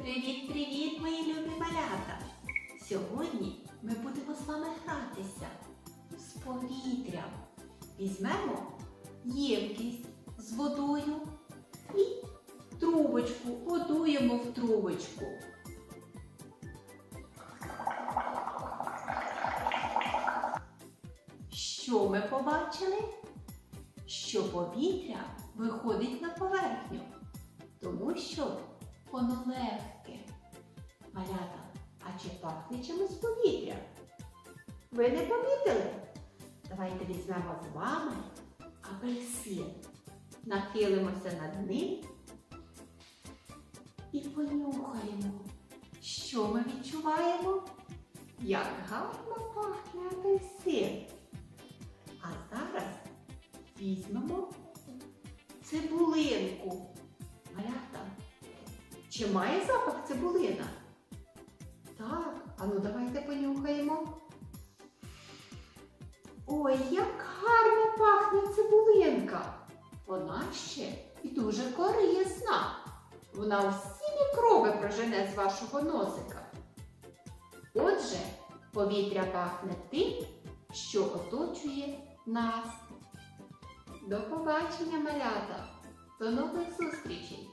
Привіт-привіт, мої любі малята! Сьогодні ми будемо з вами гратися з повітрям. Візьмемо ємкість з водою і трубочку подуємо в трубочку. Що ми побачили? Що повітря виходить на поверхню, тому що воно легко Пахне чимось повітря? Ви не помітили? Давайте візьмемо з вами апельсин, нахилимося над ним і понюхаємо. Що ми відчуваємо? Як гарно пахне апельсин. А зараз візьмемо цибулинку. Малята, чи має запах цибулина? Так, а ну давайте понюхаємо. Ой, як гарно пахне цибулинка. Вона ще і дуже корисна. Вона всі мікроби прожене з вашого носика. Отже, повітря пахне тим, що оточує нас. До побачення, малята! До нових зустрічей!